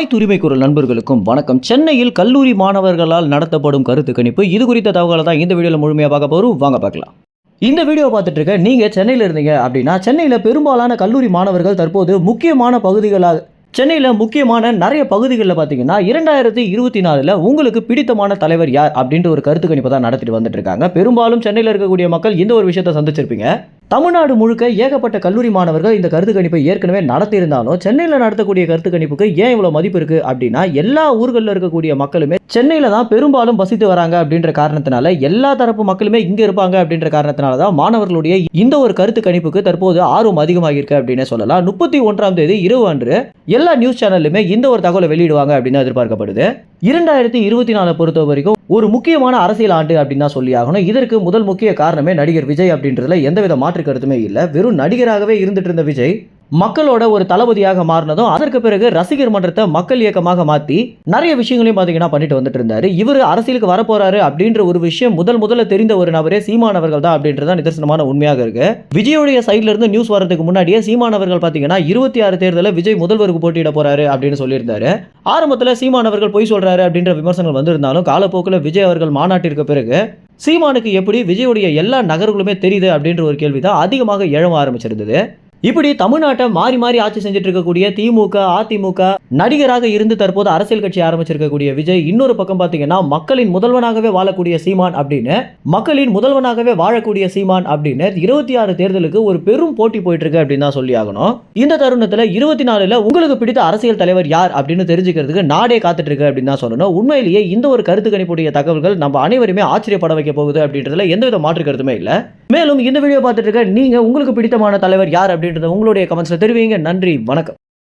அனைத்து உரிமை குரல் நண்பர்களுக்கும் வணக்கம். சென்னையில் கல்லூரி மாணவர்களால் நடத்தப்படும் கருத்து கணிப்பு. இது குறித்த தகவலை தான் இந்த வீடியோவில் முழுமையாக பார்க்க போகிறோம் வாங்க பார்க்கலாம். இந்த வீடியோ பார்த்துட்டு இருக்க நீங்கள் சென்னையில் இருந்தீங்க அப்படின்னா சென்னையில் பெரும்பாலான கல்லூரி மாணவர்கள் தற்போது முக்கியமான பகுதிகளாக சென்னையில் முக்கியமான நிறைய பகுதிகளில் பார்த்தீங்கன்னா இரண்டாயிரத்தி இருபத்தி நாலில் உங்களுக்கு பிடித்தமான தலைவர் யார் அப்படின்ற ஒரு கருத்து கணிப்பை தான் நடத்திட்டு வந்துட்டு இருக்காங்க. பெரும்பாலும் சென்னையில் இருக்கக்கூடிய மக்கள் இந்த ஒரு விஷயத்தை சந்திச்சிருப்பீங்க. தமிழ்நாடு முழுக்க ஏகப்பட்ட கல்லூரி மாணவர்கள் இந்த கருத்து கணிப்பை ஏற்கனவே நடத்தியிருந்தாலும் சென்னையில் நடத்தக்கூடிய கருத்து கணிப்புக்கு ஏன் இவ்வளோ மதிப்பு இருக்குது அப்படின்னா எல்லா ஊர்களில் இருக்கக்கூடிய மக்களுமே சென்னையில் தான் பெரும்பாலும் வசித்து வராங்க அப்படின்ற காரணத்தினால எல்லா தரப்பு மக்களுமே இங்கே இருப்பாங்க அப்படின்ற காரணத்தினால தான் மாணவர்களுடைய இந்த ஒரு கருத்து கணிப்புக்கு தற்போது ஆர்வம் அதிகமாகியிருக்கு அப்படின்னு அப்படின்னே சொல்லலாம். முப்பத்தி ஒன்றாம் தேதி இரவு அன்று எல்லா நியூஸ் சேனல்லுமே இந்த ஒரு தகவலை வெளியிடுவாங்க அப்படின்னு எதிர்பார்க்கப்படுது. இரண்டாயிரத்தி இருபத்தி நாலு பொறுத்த வரைக்கும் ஒரு முக்கியமான அரசியல் ஆண்டு அப்படின்னு தான் சொல்லி ஆகணும். இதற்கு முதல் முக்கிய காரணமே நடிகர் விஜய் அப்படின்றதுல எந்தவித மாற்று கருத்துமே இல்லை. வெறும் நடிகராகவே இருந்துட்டு இருந்த விஜய் மக்களோட ஒரு தளபதியாக மாறினதும் அதற்கு பிறகு ரசிகர் மன்றத்தை மக்கள் இயக்கமாக மாற்றி நிறைய விஷயங்களையும் பார்த்தீங்கன்னா பண்ணிட்டு வந்துட்டு இருந்தாரு இவர் அரசியலுக்கு வரப்போறாரு அப்படின்ற ஒரு விஷயம் முதல் முதல்ல தெரிந்த ஒரு நபரே சீமானவர்கள் தான் அப்படின்றது நிதர்சனமான உண்மையாக இருக்கு. விஜயோடைய சைட்ல இருந்து நியூஸ் வர்றதுக்கு முன்னாடியே சீமானவர்கள் பார்த்தீங்கன்னா இருபத்தி ஆறு தேர்தலில் விஜய் முதல்வருக்கு போட்டியிட போறாரு அப்படின்னு சொல்லியிருந்தாரு. ஆரம்பத்தில் சீமானவர்கள் பொய் சொல்றாரு அப்படின்ற விமர்சனங்கள் வந்திருந்தாலும் காலப்போக்கில் விஜய் அவர்கள் மாநாட்டிற்கு பிறகு சீமானுக்கு எப்படி விஜயோடைய எல்லா நகர்களுமே தெரியுது அப்படின்ற ஒரு கேள்வி தான் அதிகமாக எழ ஆரம்பிச்சிருந்தது. இப்படி தமிழ்நாட்டை மாறி மாறி ஆட்சி செஞ்சுட்டு இருக்கக்கூடிய திமுக அதிமுக நடிகராக இருந்து தற்போது அரசியல் கட்சி ஆரம்பிச்சிருக்கக்கூடிய விஜய் இன்னொரு பக்கம் பார்த்தீங்கன்னா மக்களின் முதல்வனாகவே வாழக்கூடிய சீமான் அப்படின்னு மக்களின் முதல்வனாகவே வாழக்கூடிய சீமான் அப்படின்னு இருபத்தி ஆறு தேர்தலுக்கு ஒரு பெரும் போட்டி போயிட்டு இருக்கு அப்படின்னு தான் சொல்லி ஆகணும். இந்த தருணத்தில் இருபத்தி நாலுல உங்களுக்கு பிடித்த அரசியல் தலைவர் யார் அப்படின்னு தெரிஞ்சுக்கிறதுக்கு நாடே காத்துட்டு இருக்கு அப்படின்னு தான் சொல்லணும். உண்மையிலேயே இந்த ஒரு கருத்து கணிப்புடைய தகவல்கள் நம்ம அனைவருமே ஆச்சரியப்பட வைக்க போகுது அப்படின்றதுல எந்தவித மாற்று கருத்துமே இல்லை. மேலும் இந்த வீடியோ பார்த்துட்டு இருக்க நீங்க உங்களுக்கு பிடித்தமான தலைவர் யார் அப்படின்றத உங்களுடைய கமெண்ட்ஸில் தெரிவிங்க. நன்றி வணக்கம்.